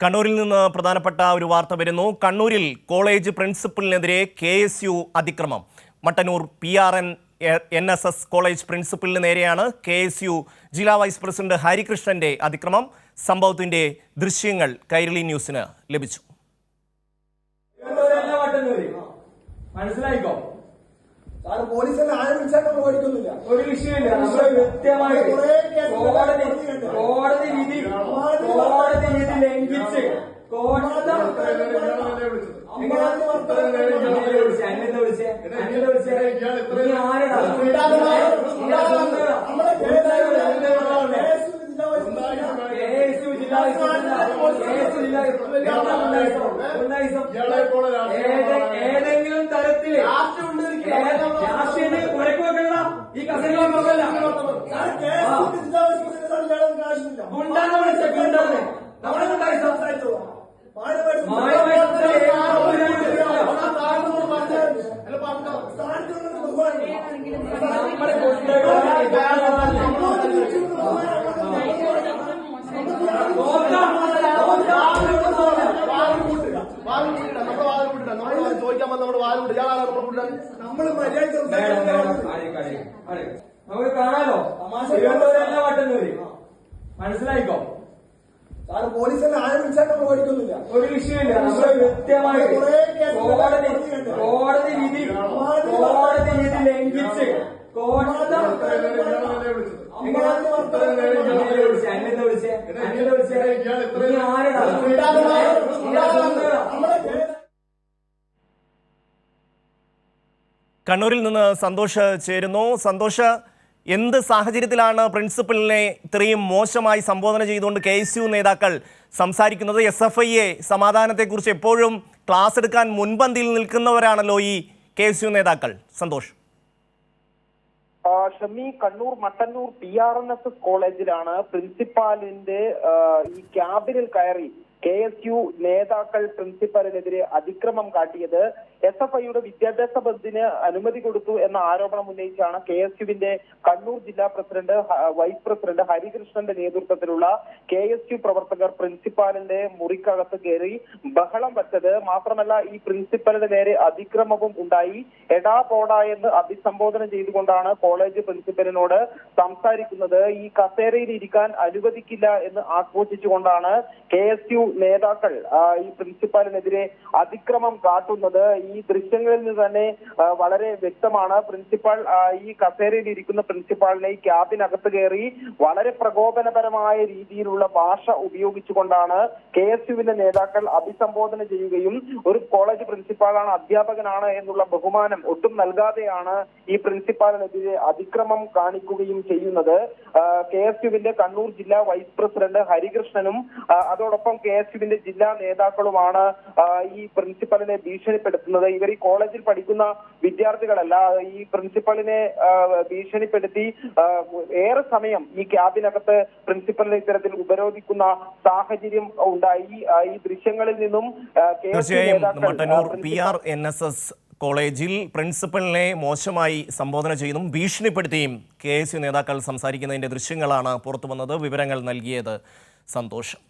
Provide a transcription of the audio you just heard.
കണ്ണൂരിൽ നിന്ന് പ്രധാനപ്പെട്ട ഒരു വാർത്ത വരുന്നു. കണ്ണൂരിൽ കോളേജ് പ്രിൻസിപ്പലിനെതിരെ കെ എസ് യു അതിക്രമം. Mattannur P R N N S S college പ്രിൻസിപ്പലിന് നേരെയാണ് കെ എസ് യു ജില്ലാ വൈസ് പ്രസിഡന്റ് ഹരികൃഷ്ണന്റെ അതിക്രമം. സംഭവത്തിന്റെ ദൃശ്യങ്ങൾ കൈരളി ന്യൂസിന് ലഭിച്ചു. മനസ്സിലായിക്കോ? ഒരു വിഷയമില്ല. നമ്മൾ കോടതി വിധി ലംഘിച്ച് കോടതി എങ്ങനെ വിളിച്ചേ അന്നെന്താ വിളിച്ചേ അന്നെന്താ വിളിച്ചേ നീ ആരെടാ കേസ് ജില്ലാ കേസ് ജില്ലാ ഏതെങ്കിലും തരത്തിൽ രാഷ്ട്രീയ കുഴക്ക് വെക്കണ്ട ഈ വെക്കല്ല ഗുണ്ടാന്ന് വിളിച്ച ഗുണ്ടാന്ന് നമ്മളെ ഗുണ്ടായി സംസാരിച്ചു നമ്മൾ മര്യാദ. നമുക്ക് കാണാലോ? വട്ടുന്നവര് മനസ്സിലായിക്കോ? സാറ് പോലീസിനെ ആരും വിളിച്ചാൽ ഓടിക്കുന്നില്ല ഒരു വിഷയമില്ല. നമ്മൾ കോടതി കോടതി വിധി കോടതി വിധി ലംഘിച്ച് കോടതി വിളിച്ചേ അന്നെന്താ വിളിച്ചേ. അന്നെന്താ വിളിച്ചേ ആരെടാ കണ്ണൂരിൽ നിന്ന് സന്തോഷ് ചേരുന്നു. സന്തോഷ് എന്ത് സാഹചര്യത്തിലാണ് പ്രിൻസിപ്പലിനെ ഇത്രയും മോശമായി സംബോധന ചെയ്തുകൊണ്ട് കെ എസ് യു നേതാക്കൾ സംസാരിക്കുന്നത്? എസ് എഫ് ഐയെ സമാധാനത്തെക്കുറിച്ച് എപ്പോഴും ക്ലാസ് എടുക്കാൻ മുൻപന്തിയിൽ നിൽക്കുന്നവരാണല്ലോ ഈ കെ എസ് യു നേതാക്കൾ. Santhosh. Shami Kannur Mattannur P R N S S കോളേജിലാണ് പ്രിൻസിപ്പാലിന്റെ ഈ ക്യാബിനിൽ കയറി കെ എസ് യു നേതാക്കൾ പ്രിൻസിപ്പലിനെതിരെ അതിക്രമം കാട്ടിയത് എസ് എഫ് ഐയുടെ വിദ്യാഭ്യാസ ബന്ദിന് അനുമതി കൊടുത്തു എന്ന ആരോപണം ഉന്നയിച്ചാണ് കെ എസ് യുവിന്റെ കണ്ണൂർ ജില്ലാ പ്രസിഡന്റ് വൈസ് പ്രസിഡന്റ് ഹരികൃഷ്ണന്റെ നേതൃത്വത്തിലുള്ള കെ എസ് യു പ്രവർത്തകർ പ്രിൻസിപ്പാലിന്റെ മുറിക്കകത്ത് കയറി ബഹളം വച്ചത്. മാത്രമല്ല ഈ പ്രിൻസിപ്പലിന്റെ നേരെ അതിക്രമവും ഉണ്ടായി. എടാ പോടാ എന്ന് അഭിസംബോധന ചെയ്തുകൊണ്ടാണ് കോളേജ് പ്രിൻസിപ്പലിനോട് സംസാരിക്കുന്നത്. ഈ കസേരയിൽ ഇരിക്കാൻ അനുവദിക്കില്ല എന്ന് ആക്രോശിച്ചുകൊണ്ടാണ് കെ എസ് യു നേതാക്കൾ ഈ പ്രിൻസിപ്പാലിനെതിരെ അതിക്രമം കാട്ടുന്നത് ഈ ദൃശ്യങ്ങളിൽ നിന്ന് തന്നെ വളരെ വ്യക്തമാണ്. പ്രിൻസിപ്പാൾ ഈ കസേരയിൽ ഇരിക്കുന്ന പ്രിൻസിപ്പാളിനെ ഈ ക്യാബിനകത്ത് കയറി വളരെ പ്രകോപനപരമായ രീതിയിലുള്ള ഭാഷ ഉപയോഗിച്ചുകൊണ്ടാണ് കെ എസ് യുവിന്റെ നേതാക്കൾ അഭിസംബോധന ചെയ്യുകയും ഒരു കോളേജ് പ്രിൻസിപ്പാളാണ് അധ്യാപകനാണ് എന്നുള്ള ബഹുമാനം ഒട്ടും നൽകാതെയാണ് ഈ പ്രിൻസിപ്പാളിനെതിരെ അതിക്രമം കാണിക്കുകയും ചെയ്യുന്നത്. കെ എസ് യുവിന്റെ കണ്ണൂർ ജില്ലാ വൈസ് പ്രസിഡന്റ് ഹരികൃഷ്ണനും അതോടൊപ്പം കെ എസ് യുവിന്റെ ജില്ലാ നേതാക്കളുമാണ് ഈ പ്രിൻസിപ്പലിനെ ഭീഷണിപ്പെടുത്തുന്നത്. ഇവർ ഈ കോളേജിൽ പഠിക്കുന്ന വിദ്യാർത്ഥികളല്ല. ഈ പ്രിൻസിപ്പലിനെ ഭീഷണിപ്പെടുത്തി ഏറെ സമയം ഈ ക്യാബിനകത്ത് പ്രിൻസിപ്പലിനെ ഇത്തരത്തിൽ ഉപരോധിക്കുന്ന സാഹചര്യം ഉണ്ടായി. ഈ ദൃശ്യങ്ങളിൽ നിന്നും ആ, കെ എസ് യു തീർച്ചയായും Mattannur P R N S S കോളേജിൽ പ്രിൻസിപ്പലിനെ മോശമായി സംബോധന ചെയ്തും ഭീഷണിപ്പെടുത്തിയും കെ എസ് യു നേതാക്കൾ സംസാരിക്കുന്നതിന്റെ ദൃശ്യങ്ങളാണ് പുറത്തു വന്നത് വിവരങ്ങൾ നൽകിയത് സന്തോഷം.